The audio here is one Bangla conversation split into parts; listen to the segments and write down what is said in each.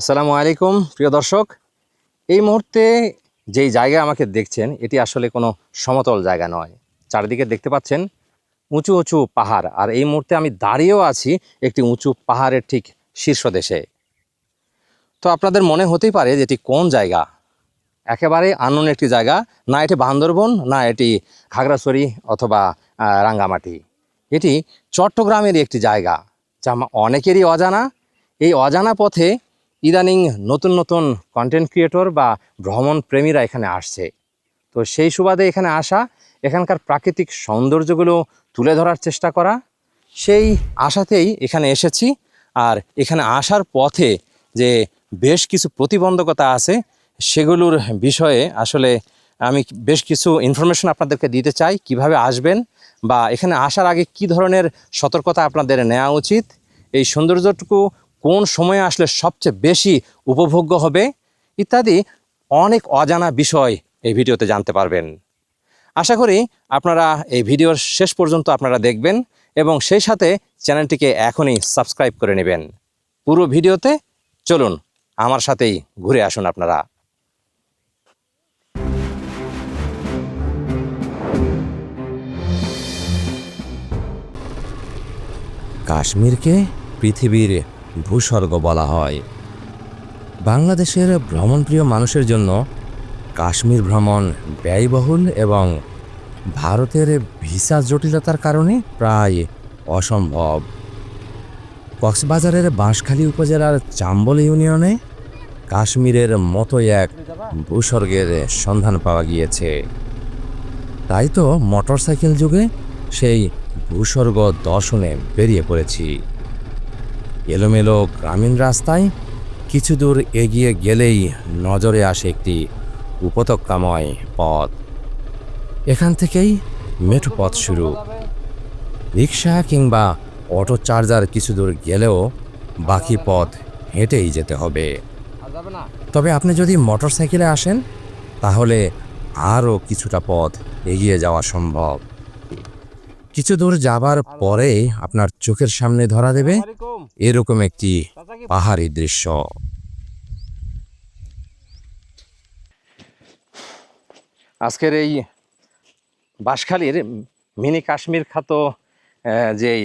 আসসালামু আলাইকুম, প্রিয় দর্শক। এই মুহূর্তে যেই জায়গা আমাকে দেখছেন, এটি আসলে কোনো সমতল জায়গা নয়। চারিদিকে দেখতে পাচ্ছেন উঁচু উঁচু পাহাড়, আর এই মুহূর্তে আমি দাঁড়িয়েও আছি একটি উঁচু পাহাড়ের ঠিক শীর্ষ দেশে তো আপনাদের মনে হতেই পারে যে এটি কোন জায়গা? একেবারে আনন একটি জায়গা, না এটি বান্দরবন, না এটি খাগড়াছড়ি অথবা রাঙ্গামাটি। এটি চট্টগ্রামের একটি জায়গা, যা অনেকেরই অজানা। এই অজানা পথে ইদানিং নতুন নতুন কন্টেন্ট ক্রিয়েটর বা ভ্রমণ প্রেমীরা এখানে আসছে। তো সেই সুবাদে এখানে আসা, এখানকার প্রাকৃতিক সৌন্দর্যগুলো তুলে ধরার চেষ্টা করা। সেই আশাতেই এখানে এসেছি আর এখানে আসার পথে যে বেশ কিছু প্রতিবন্ধকতা আছে, সেগুলোর বিষয়ে আসলে আমি বেশ কিছু ইনফরমেশন আপনাদেরকে দিতে চাই, কীভাবে আসবেন বা এখানে আসার আগে কি ধরনের সতর্কতা আপনাদের নেওয়া উচিত। এই সৌন্দর্যটুকু কোন সময়ে আসলে সবচেয়ে বেশি উপভোগ্য হবে ইত্যাদি অনেক অজানা বিষয় এই ভিডিওতে জানতে পারবেন। আশা করি আপনারা এই ভিডিওর শেষ পর্যন্ত আপনারা দেখবেন এবং সেই সাথে চ্যানেলটিকে এখনই সাবস্ক্রাইব করে নেবেন। পুরো ভিডিওতে চলুন আমার সাথেই ঘুরে আসুন আপনারা। কাশ্মীরকে পৃথিবীর ভূস্বর্গ বলা হয়। বাংলাদেশের ভ্রমণপ্রিয় মানুষের জন্য কাশ্মীর ভ্রমণ ব্যয়বহুল এবং ভারতের ভিসা জটিলতার কারণে প্রায় অসম্ভব। কক্সবাজারের বাঁশখালী উপজেলার চাম্বল ইউনিয়নে কাশ্মীরের মতো এক ভূস্বর্গের সন্ধান পাওয়া গিয়েছে। তাই তো মোটরসাইকেল যুগে সেই ভূস্বর্গ দর্শনে বেরিয়ে পড়েছি। এলোমেলো গ্রামীণ রাস্তায় কিছু দূর এগিয়ে গেলেই নজরে আসে একটি উপত্যকাময় পথ। এখান থেকেই মেঠো পথ শুরু। রিক্সা কিংবা অটো চার্জার কিছু দূর গেলেও বাকি পথ হেঁটেই যেতে হবে। তবে আপনি যদি মোটরসাইকেলে আসেন, তাহলে আরও কিছুটা পথ এগিয়ে যাওয়া সম্ভব। কিছু দূর যাবার পরে আপনার চোখের সামনে ধরা দেবে এরকম একটি পাহাড়ি দৃশ্য। আজকের এই বাঁশখালীর মিনি কাশ্মীর আহ, যেই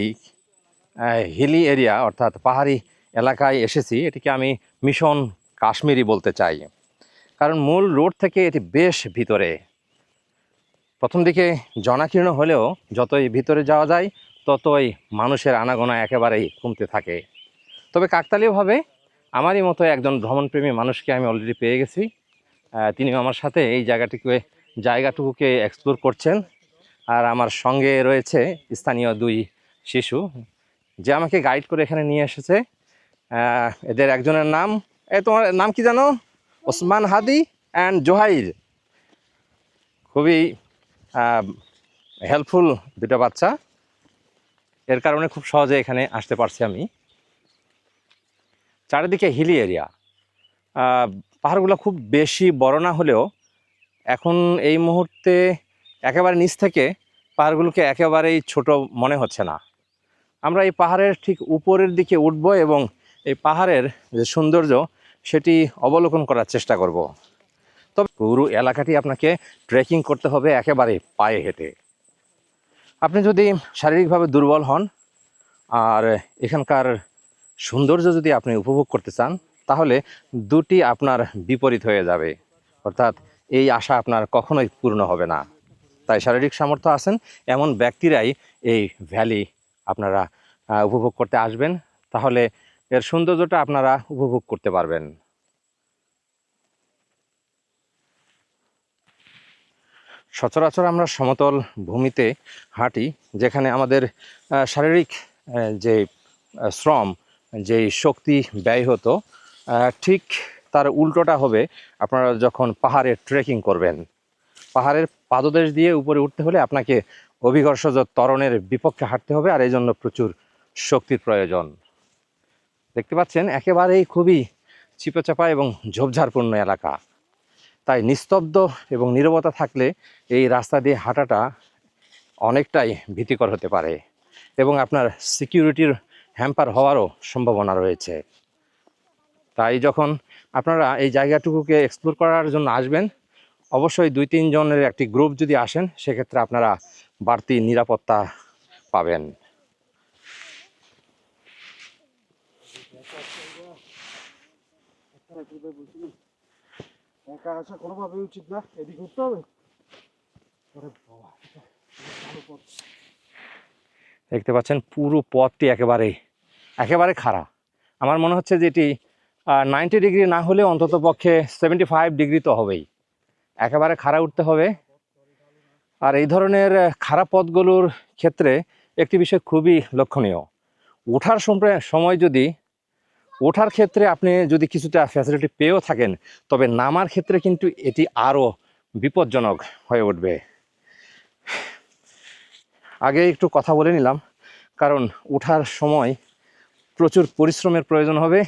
হিলি এরিয়া অর্থাৎ পাহাড়ি এলাকায় এসেছি এটিকে আমি মিশন কাশ্মীরি বলতে চাই। কারণ মূল রোড থেকে এটি বেশ ভিতরে। প্রথম দিকে জনাকীর্ণ হলেও যতই ভিতরে যাওয়া যায়, ততই মানুষের আনাগোনা একেবারেই কমতে থাকে। তবে কাকতালীয়ভাবে আমারই মতো একজন ভ্রমণপ্রেমী মানুষকে আমি অলরেডি পেয়ে গেছি। তিনি আমার সাথে এই জায়গাটিকে, জায়গাটুকুকে এক্সপ্লোর করছেন। আর আমার সঙ্গে রয়েছে স্থানীয় দুই শিশু, যে আমাকে গাইড করে এখানে নিয়ে এসেছে। এদের একজনের নাম, এ তোমার নাম কি জানো? ওসমান হাদি অ্যান্ড জোহাইর। খুবই হেল্পফুল দুটো বাচ্চা। এর কারণে খুব সহজে এখানে আসতে পারছি আমি। চারিদিকে হিলি এরিয়া পাহাড়গুলো খুব বেশি বড় না হলেও এখন এই মুহূর্তে একেবারে নিচ থেকে পাহাড়গুলোকে একেবারেই ছোট মনে হচ্ছে না। আমরা এই পাহাড়ের ঠিক উপরের দিকে উঠব এবং এই পাহাড়ের যে সৌন্দর্য সেটি অবলোকন করার চেষ্টা করব। তবে পুরো এলাকাটি আপনাকে ট্রেকিং করতে হবে একেবারে পায়ে হেঁটে। আপনি যদি শারীরিকভাবে দুর্বল হন, আর এখানকার সৌন্দর্য যদি আপনি উপভোগ করতে চান, তাহলে দুটি আপনার বিপরীত হয়ে যাবে। অর্থাৎ এই আশা আপনার কখনোই পূর্ণ হবে না। তাই শারীরিক সামর্থ্য আছেন, এমন ব্যক্তিরাই এই ভ্যালি আপনারা উপভোগ করতে আসবেন। তাহলে এর সৌন্দর্যটা আপনারা উপভোগ করতে পারবেন। সচরাচর আমরা সমতল ভূমিতে হাঁটি, যেখানে আমাদের শারীরিক যে শ্রম যেই শক্তি ব্যয় হতো ঠিক তার উল্টোটা হবে আপনারা যখন পাহাড়ে ট্রেকিং করবেন। পাহাড়ের পাদদেশ দিয়ে উপরে উঠতে হলে আপনাকে অভিকর্ষজ ত্বরণের বিপক্ষে হাঁটতে হবে, আর এই জন্য প্রচুর শক্তির প্রয়োজন। দেখতে পাচ্ছেন, একেবারেই খুবই চিপচাপা এবং ঝোপঝাড়পূর্ণ এলাকা। তাই নিস্তব্ধ এবং নীরবতা থাকলে এই রাস্তা দিয়ে হাঁটাটা অনেকটাই ভীতিকর হতে পারে এবং আপনার সিকিউরিটির হ্যাম্পার হওয়ারও সম্ভাবনা রয়েছে। তাই যখন আপনারা এই জায়গাটুকুকে এক্সপ্লোর করার জন্য আসবেন, অবশ্যই দুই তিনজনের একটি গ্রুপ যদি আসেন, সেক্ষেত্রে আপনারা বাড়তি নিরাপত্তা পাবেন। একা আসা উচিত না। হবে। দেখতে পাচ্ছেন, পুরো পথটি একেবারে একেবারে খাড়া। আমার মনে হচ্ছে যে এটি নাইনটি ডিগ্রি না হলে অন্তত পক্ষে সেভেন্টি ফাইভ ডিগ্রি তো হবেই। একেবারে খাড়া উঠতে হবে। আর এই ধরনের খারাপ পথগুলোর ক্ষেত্রে একটি বিষয় খুবই লক্ষণীয়। ওঠার সময় যদি ওঠার ক্ষেত্রে আপনি যদি কিছুটা ফ্যাসিলিটি পেয়েও থাকেন, তবে নামার ক্ষেত্রে কিন্তু এটি আরও বিপজ্জনক হয়ে উঠবে। আগে একটু কথা বলে নিলাম, কারণ ওঠার সময় প্রচুর পরিশ্রমের প্রয়োজন হবে।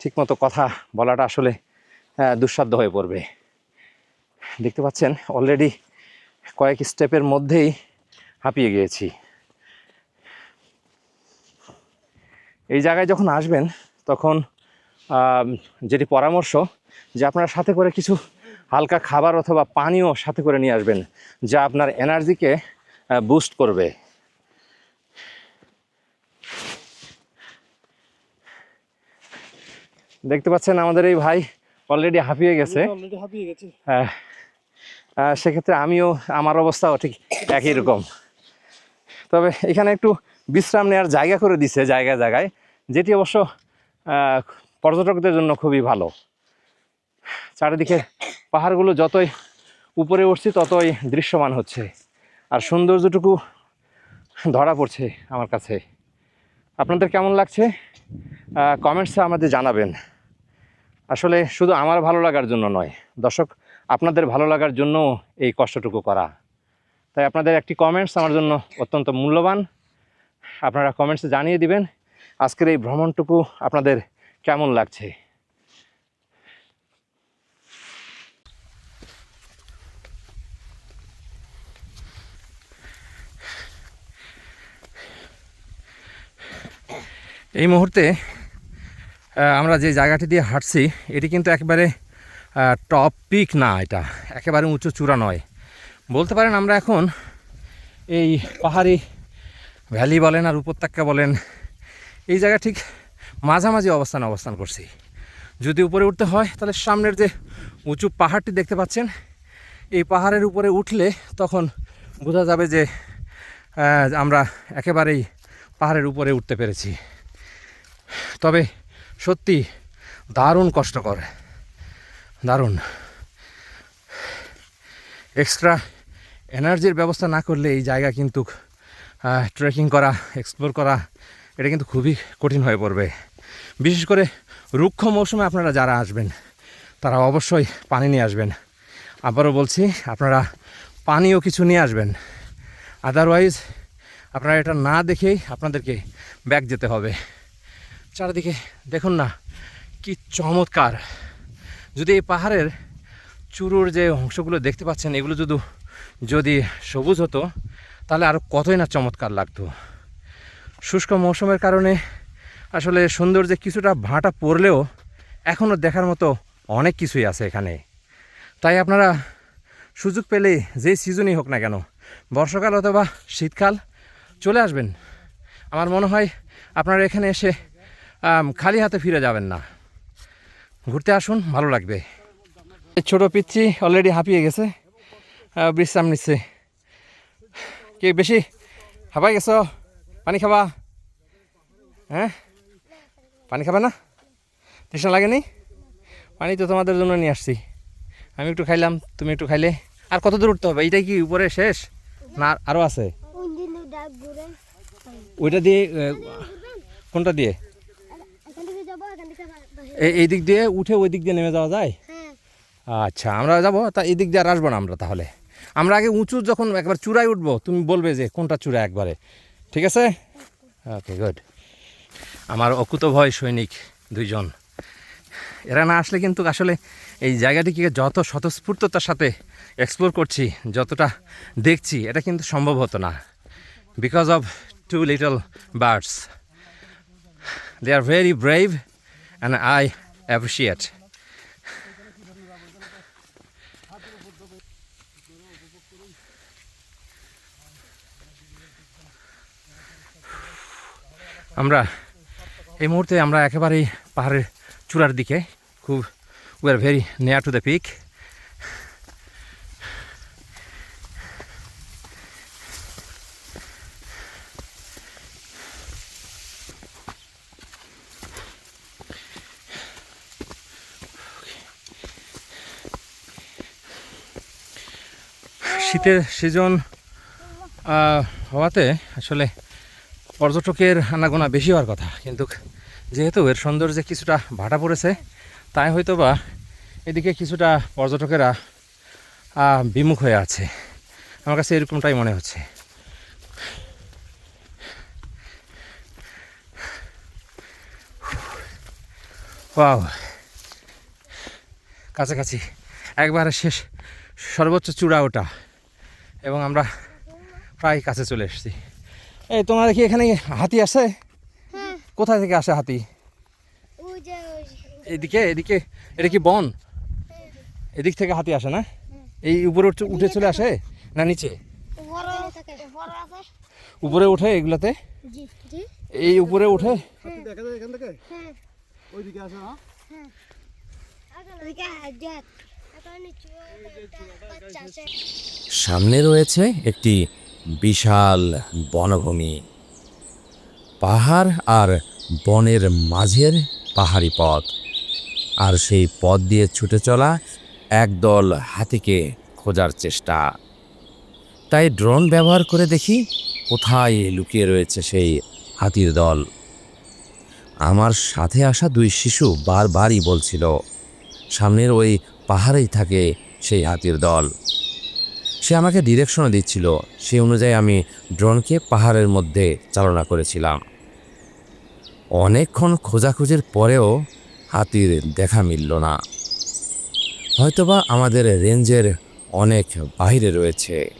ঠিকমতো কথা বলাটা আসলে দুঃসাধ্য হয়ে পড়বে। দেখতে পাচ্ছেন অলরেডি কয়েক স্টেপের মধ্যেই হাঁপিয়ে গিয়েছি। এই জায়গায় যখন আসবেন তখন যেটি পরামর্শ যে আপনার সাথে করে কিছু হালকা খাবার অথবা পানীয় সাথে করে নিয়ে আসবেন যা আপনার এনার্জিকে বুস্ট করবে। দেখতে পাচ্ছেন আমাদের এই ভাই অলরেডি হাঁপিয়ে গেছে। হ্যাঁ। সেক্ষেত্রে আমিও আমার অবস্থাও ঠিক একই রকম। তবে এখানে একটু বিশ্রাম নেওয়ার জায়গা করে দিছে জায়গায় জায়গায় যেটি অবশ্য পর্যটকদের জন্য খুবই ভালো। চারিদিকে পাহাড়গুলো যতই উপরে উঠছি, ততই দৃশ্যমান হচ্ছে। আর সৌন্দর্যটুকু ধরা পড়ছে আমার কাছে। আপনাদের কেমন লাগছে? কমেন্টসে আমাদের জানাবেন। আসলে শুধু আমার ভালো লাগার জন্য নয়, দর্শক, আপনাদের ভালো লাগার জন্য এই কষ্টটুকু করা। তাই আপনাদের একটি কমেন্টস আমার জন্য অত্যন্ত মূল্যবান। আপনারা কমেন্টসে জানিয়ে দিবেন। আজকের এই ভ্রমণটুকু আপনাদের কেমন লাগছে? এই মুহূর্তে আমরা যে জায়গাটি দিয়ে হাঁটছি, এটি কিন্তু একেবারে টপ পিক না এটা, একেবারে উঁচু চূড়া নয়। বলতে পারেন আমরা এখন এই পাহাড়ি ভ্যালি বলেন আর উপত্যকা বলেন এই জায়গা ঠিক মাঝামাঝি অবস্থান অবস্থান করছি। যদি উপরে উঠতে হয়, তাহলে সামনের যে উঁচু পাহাড়টি দেখতে পাচ্ছেন, এই পাহাড়ের উপরে উঠলে তখন বোঝা যাবে যে আমরা একেবারেই পাহাড়ের উপরে উঠতে পেরেছি। তবে সত্যি দারুণ কষ্টকর। দারুণ। এক্সট্রা এনার্জির ব্যবস্থা না করলে এই জায়গা কিন্তু ট্রেকিং করা এক্সপ্লোর করা এটা কিন্তু খুবই কঠিন হয়ে পড়বে। বিশেষ করে রুক্ষ মৌসুমে আপনারা যারা আসবেন, তারা অবশ্যই পানি নিয়ে আসবেন। আবারও বলছি, আপনারা পানিও কিছু নিয়ে আসবেন। আদারওয়াইজ আপনারা এটা না দেখেই আপনাদেরকে ব্যাক যেতে হবে। চারিদিকে দেখুন না, কি চমৎকার। যদি এই পাহাড়ের চুরুর যে অংশগুলো দেখতে পাচ্ছেন, এগুলো যদি যদি সবুজ হতো, তাহলে আরও কতই না চমৎকার লাগতো। শুষ্ক মৌসুমের কারণে আসলে সৌন্দর্যে কিছুটা ভাঁটা পড়লেও এখনও দেখার মতো অনেক কিছুই আছে এখানে। তাই আপনারা সুযোগ পেলে যেই সিজনই হোক না কেন, বর্ষাকাল অথবা শীতকাল চলে আসবেন। আমার মনে হয় আপনারা এখানে এসে খালি হাতে ফিরে যাবেন না। ঘুরতে আসুন, ভালো লাগবে। ছোটো পিচ্ছি অলরেডি হাঁপিয়ে গেছে। বিশ্রাম নিচ্ছে। কি বেশি হাঁপাই গেছ? পানি খাবা? হ্যাঁ পানি খাবে না? তৃষ্ণা লাগেনি পানি তো তোমাদের জন্য নিয়ে আসছি। আমি একটু খাইলাম, তুমি একটু খাইলে। আর কত দূর উঠতে হবে? এইটাই কি উপরে শেষ? না আরও আছে? ওইটা দিয়ে কোনটা দিয়ে। এই দিক দিয়ে উঠে ওই দিক দিয়ে নেমে যাওয়া যায়? আচ্ছা আমরা যাব, তা এই দিক দিয়ে আর আসব না আমরা তাহলে। আমরা আগে উঁচু যখন একবার চূড়ায় উঠবো, তুমি বলবে যে কোনটা চূড়া একবারে। ঠিক আছে? ওকে গুড আমার অকুত ভয় সৈনিক দুইজন। এরা না আসলে কিন্তু আসলে এই জায়গাটিকে যত স্বতঃস্ফূর্ততার সাথে এক্সপ্লোর করছি, যতটা দেখছি, এটা কিন্তু সম্ভব হতো না। Because of two little birds they are very brave and I appreciate আমরা এই মুহূর্তে আমরা একেবারেই পাহাড়ের চূড়ার দিকে। খুব we are very near to the peak শীতের সিজন হওয়াতে আসলে পর্যটকের আনাগোনা বেশি হওয়ার কথা। কিন্তু যেহেতু এর সৌন্দর্যে কিছুটা ভাটা পড়েছে, তাই হয়তো বা এদিকে কিছুটা পর্যটকেরা বিমুখ হয়ে আছে। আমার কাছে এরকমটাই মনে হচ্ছে। ওয়াও। কাছাকাছি একবারে শেষ, সর্বোচ্চ চূড়া ওটা। এবং আমরা প্রায় কাছে চলে এসেছি। এই তোমার কি এখানে হাতি আসে হ্যাঁ। কোথা থেকে আসে হাতি? ওই যে ওই এদিকে এদিকে। এটা কি বন? এদিক থেকে হাতি আসে না? এই উপরে উঠে- চলে আসে? না নিচে? আছে। উপরে উঠে এগুলাতে? এই উপরে উঠে হাতি দেখা যায় এখান থেকে? হ্যাঁ। আছে আছে। সামনে রয়েছে একটি বিশাল বনভূমি। পাহাড় আর বনের মাঝের পাহাড়ি পথ। আর সেই পথ দিয়ে ছুটে চলা একদল হাতিকে খোঁজার চেষ্টা। তাই ড্রোন ব্যবহার করে দেখি কোথায় লুকিয়ে রয়েছে সেই হাতির দল। আমার সাথে আসা দুই শিশু বারবারই বলছিল, সামনের ওই পাহাড়েই থাকে সেই হাতির দল। সে আমাকে ডিরেকশনও দিচ্ছিল। সেই অনুযায়ী আমি ড্রোনকে পাহাড়ের মধ্যে চালনা করেছিলাম। অনেকক্ষণ খোঁজাখুঁজির পরেও হাতির দেখা মিলল না। হয়তোবা আমাদের রেঞ্জের অনেক বাইরে রয়েছে।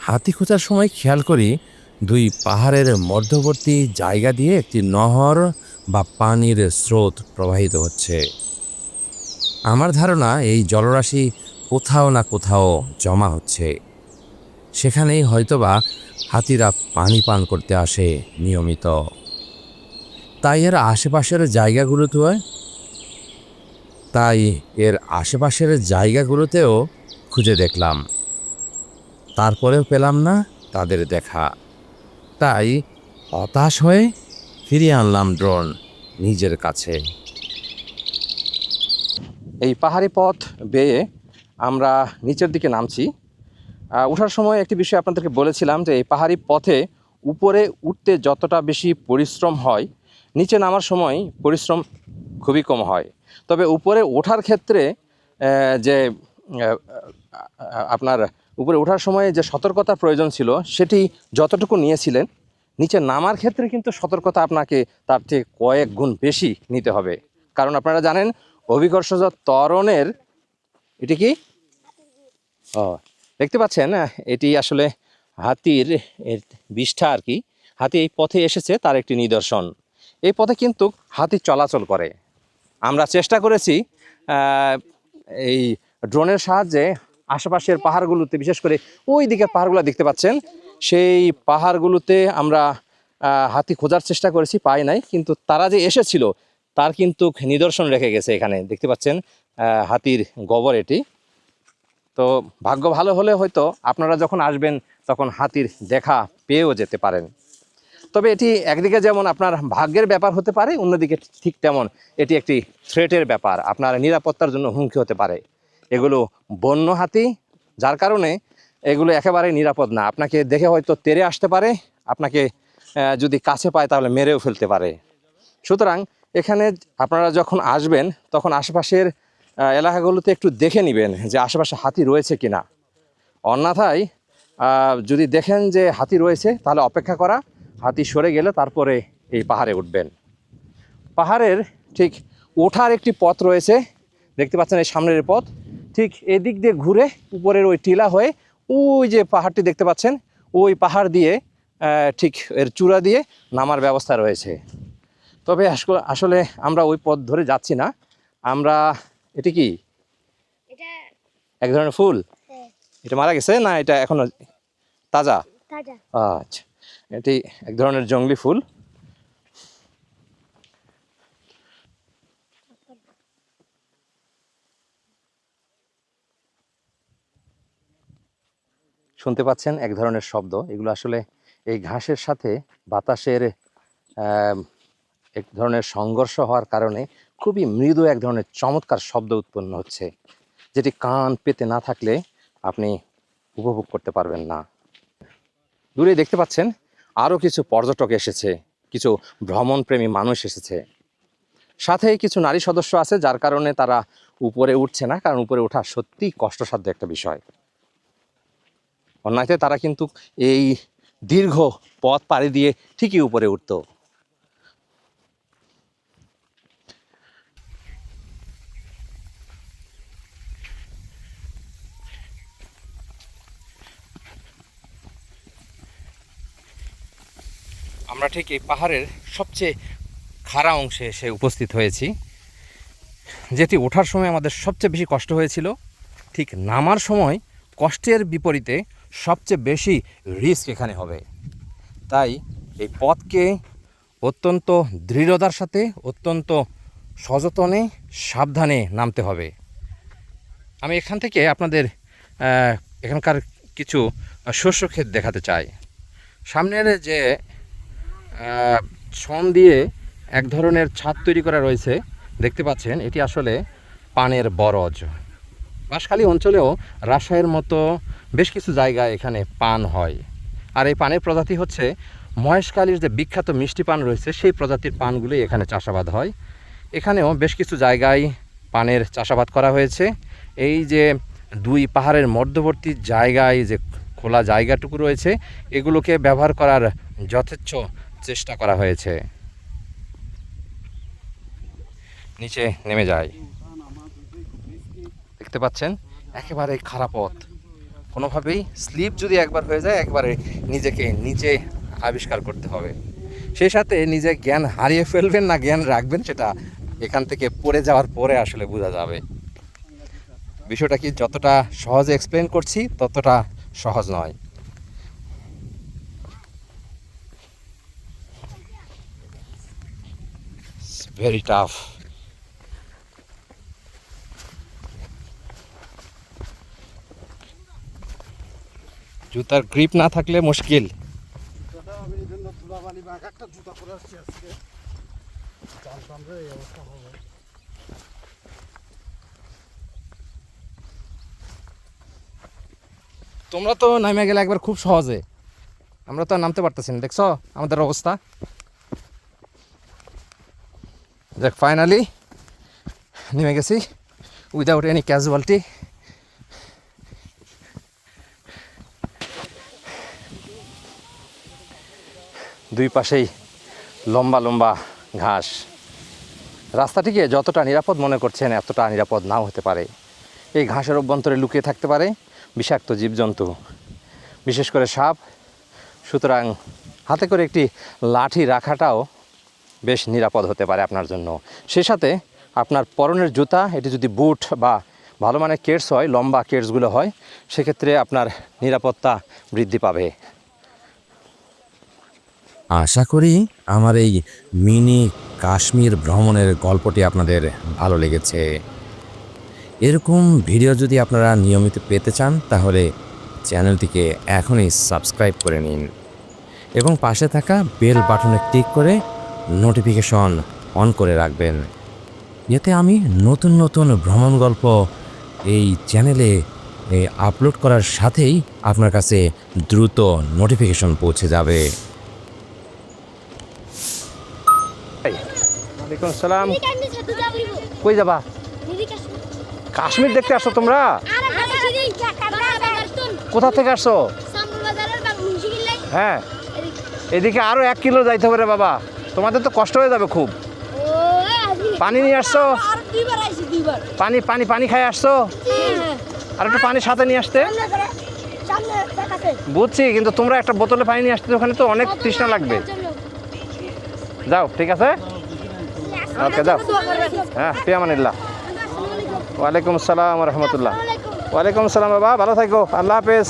হাতি খোঁজার সময় খেয়াল করি দুই পাহাড়ের মধ্যবর্তী জায়গা দিয়ে একটি নহর বা পানির স্রোত প্রবাহিত হচ্ছে। আমার ধারণা এই জলরাশি কোথাও না কোথাও জমা হচ্ছে। সেখানেই হয়তোবা হাতিরা পানি পান করতে আসে নিয়মিত। তাই এর আশেপাশের জায়গাগুলোতে তাই এর আশেপাশের জায়গাগুলোতেও খুঁজে দেখলাম। তারপরেও পেলাম না তাদের দেখা। তাই হতাশ হয়ে ফিরিয়ে আনলাম ড্রোন নিজের কাছে। এই পাহাড়ি পথ বেয়ে আমরা নিচের দিকে নামছি। ওঠার সময় একটি বিষয় আপনাদেরকে বলেছিলাম যে এই পাহাড়ি পথে উপরে উঠতে যতটা বেশি পরিশ্রম হয়, নিচে নামার সময় পরিশ্রম খুবই কম হয়। তবে উপরে ওঠার ক্ষেত্রে যে আপনার উপরে ওঠার সময় যে সতর্কতার প্রয়োজন ছিল, সেটি যতটুকু নিয়েছিলেন, নিচে নামার ক্ষেত্রে কিন্তু সতর্কতা আপনাকে তার থেকে কয়েক গুণ বেশি নিতে হবে। কারণ আপনারা জানেন, অভিকর্ষজ ত্বরণের, এটি কি? ও, দেখতে পাচ্ছেন, এটি আসলে হাতির এর বিষ্ঠা আর কি। হাতি এই পথে এসেছে, তার একটি নিদর্শন। এই পথে কিন্তু হাতি চলাচল করে। আমরা চেষ্টা করেছি এই ড্রোনের সাহায্যে আশেপাশের পাহাড়গুলোতে, বিশেষ করে ওই দিকের পাহাড়গুলো দেখতে পাচ্ছেন, সেই পাহাড়গুলোতে আমরা হাতি খোঁজার চেষ্টা করেছি, পাই নাই, কিন্তু তারা যে এসেছিল, তার কিন্তু নিদর্শন রেখে গেছে এখানে। দেখতে পাচ্ছেন হাতির গোবর এটি। তো ভাগ্য ভালো হলে হয়তো আপনারা যখন আসবেন, তখন হাতির দেখা পেয়েও যেতে পারেন। তবে এটি একদিকে যেমন আপনার ভাগ্যের ব্যাপার হতে পারে, অন্যদিকে ঠিক তেমন এটি একটি থ্রেটের ব্যাপার, আপনার নিরাপত্তার জন্য হুমকি হতে পারে। এগুলো বন্য হাতি, যার কারণে এগুলো একেবারে নিরাপদ না। আপনাকে দেখে হয়তো তেরে আসতে পারে, আপনাকে যদি কাছে পায় তাহলে মেরেও ফেলতে পারে। সুতরাং এখানে আপনারা যখন আসবেন, তখন আশেপাশের এলাকাগুলোতে একটু দেখে নেবেন যে আশেপাশে হাতি রয়েছে কি না অন্যথায় যদি দেখেন যে হাতি রয়েছে, তাহলে অপেক্ষা করা, হাতি সরে গেলে তারপরে এই পাহাড়ে উঠবেন। পাহাড়ের ঠিক ওঠার একটি পথ রয়েছে, দেখতে পাচ্ছেন এই সামনের পথ। ঠিক এদিক দিয়ে ঘুরে উপরের ওই টিলা হয়ে ওই যে পাহাড়টি দেখতে পাচ্ছেন, ওই পাহাড় দিয়ে ঠিক এর চূড়া দিয়ে নামার ব্যবস্থা রয়েছে। তবে আসলে আমরা ওই পথ ধরে যাচ্ছি না। আমরা এটি কি? এক ধরনের ফুল? হ্যাঁ, এটা মারা গেছে না এটা এখনও তাজা? আচ্ছা এটি এক ধরনের জঙ্গলি ফুল। শুনতে পাচ্ছেন এক ধরনের শব্দ। এগুলো আসলে এই ঘাসের সাথে বাতাসের এক ধরনের সংঘর্ষ হওয়ার কারণে খুবই মৃদু এক ধরনের চমৎকার শব্দ উৎপন্ন হচ্ছে, যেটি কান পেতে না থাকলে আপনি উপভোগ করতে পারবেন না। দূরে দেখতে পাচ্ছেন, আরও কিছু পর্যটক এসেছে, কিছু ভ্রমণপ্রেমী মানুষ এসেছে। সাথে কিছু নারী সদস্য আছে, যার কারণে তারা উপরে উঠছে না, কারণ উপরে ওঠা সত্যিই কষ্টসাধ্য একটা বিষয়। অন্যতে তারা কিন্তু এই দীর্ঘ পথ পাড়ি দিয়ে ঠিকই উপরে উঠতো। আমরা ঠিক এই পাহাড়ের সবচেয়ে খাড়া অংশে এসে উপস্থিত হয়েছি। যেটি ওঠার সময় আমাদের সবচেয়ে বেশি কষ্ট হয়েছিল। ঠিক নামার সময় কষ্টের বিপরীতে সবচেয়ে বেশি রিস্ক এখানে হবে। তাই এই পথকে অত্যন্ত দৃঢ়তার সাথে, অত্যন্ত সযতনে, সাবধানে নামতে হবে। আমি এখান থেকে আপনাদের এখানকার কিছু শস্য ক্ষেত দেখাতে চাই। সামনের যে ছন দিয়ে এক ধরনের ছাদ তৈরি করা রয়েছে। দেখতে পাচ্ছেন, এটি আসলে পানের বরজ। বাঁশখালী অঞ্চলেও রাজশাহীর মতো বেশ কিছু জায়গায় এখানে পান হয়। আর এই পানের প্রজাতি হচ্ছে মহেশখালীর যে বিখ্যাত মিষ্টি পান রয়েছে, সেই প্রজাতির পানগুলোই এখানে চাষাবাদ হয়। এখানেও বেশ কিছু জায়গায় পানের চাষাবাদ করা হয়েছে। এই যে দুই পাহাড়ের মধ্যবর্তী জায়গায় যে খোলা জায়গাটুকু রয়েছে, এগুলোকে ব্যবহার করার যথেচ্ছ চেষ্টা করা হয়েছে। নিচে নেমে যায়। দেখতে পাচ্ছেন? একেবারে খারাপ পথ। কোনোভাবেই স্লিপ যদি একবার হয়ে যায়, একবারে নিজেকে নিচে আবিষ্কার করতে হবে। সেই সাথে নিজে জ্ঞান হারিয়ে ফেলবেন না, জ্ঞান রাখবেন, সেটা এখান থেকে পড়ে যাওয়ার পরে আসলে বোঝা যাবে। বিষয়টা কি যতটা সহজে এক্সপ্লেন করছি, ততটা সহজ নয়। ভেরি টাফ জুতার গ্রিপ না থাকলে মুশকিল। তোমরা তো নামে গেলে একবার খুব সহজে। আমরা তো নামতে পারতেছি না, দেখছ? আমাদের অবস্থা। দেখ ফাইনালি নেমে গেছি উইদাউট এনি ক্যাজুয়ালিটি দুই পাশেই লম্বা লম্বা ঘাস। রাস্তাটিকে যতটা নিরাপদ মনে করছেন, এতটা নিরাপদ নাও হতে পারে। এই ঘাসের অভ্যন্তরে লুকিয়ে থাকতে পারে বিষাক্ত জীবজন্তু। বিশেষ করে সাপ। সুতরাং হাতে করে একটি লাঠি রাখাটাও বেশ নিরাপদ হতে পারে আপনার জন্য। সেই সাথে আপনার পরনের জুতা, এটি যদি বুট বা ভালো মানের কেটস হয়, লম্বা কেটসগুলো হয়, সেক্ষেত্রে আপনার নিরাপত্তা বৃদ্ধি পাবে। আশা করি আমার এই মিনি কাশ্মীর ভ্রমণের গল্পটি আপনাদের ভালো লেগেছে। এরকম ভিডিও যদি আপনারা নিয়মিত পেতে চান, তাহলে চ্যানেলটিকে এখনই সাবস্ক্রাইব করে নিন। এবং পাশে থাকা বেল বাটনে ক্লিক করে নোটিফিকেশন অন করে রাখবেন। এতে আমি নতুন নতুন ভ্রমণ গল্প এই চ্যানেলে আপলোড করার সাথেই আপনার কাছে দ্রুত নোটিফিকেশন পৌঁছে যাবে। ওয়ালাইকুম কই যাবা? কাশ্মীর। দেখতে আসো তোমরা? আরে কোথা থেকে লাই হ্যাঁ। এদিকে। আরও এক কিলো যাইতে হবে রে বাবা। তোমাদের তো কষ্ট হয়ে যাবে খুব। পানি নিয়ে আসছো? পানি পানি পানি খাই আসছো? আর একটু পানি সাথে নিয়ে আসতে। বুঝছি, কিন্তু তোমরা একটা বোতলে পানি নিয়ে আসতে, ওখানে তো অনেক তৃষ্ণা লাগবে। যাও, ঠিক আছে? ওকে, যাও। হ্যাঁ ফিয়ামানিল্লাহ। ওয়ালাইকুম আসসালাম রহমতুল্লাহ। ওয়ালাইকুম আসসালাম বাবা, ভালো থাকো। আল্লাহ হাফেজ।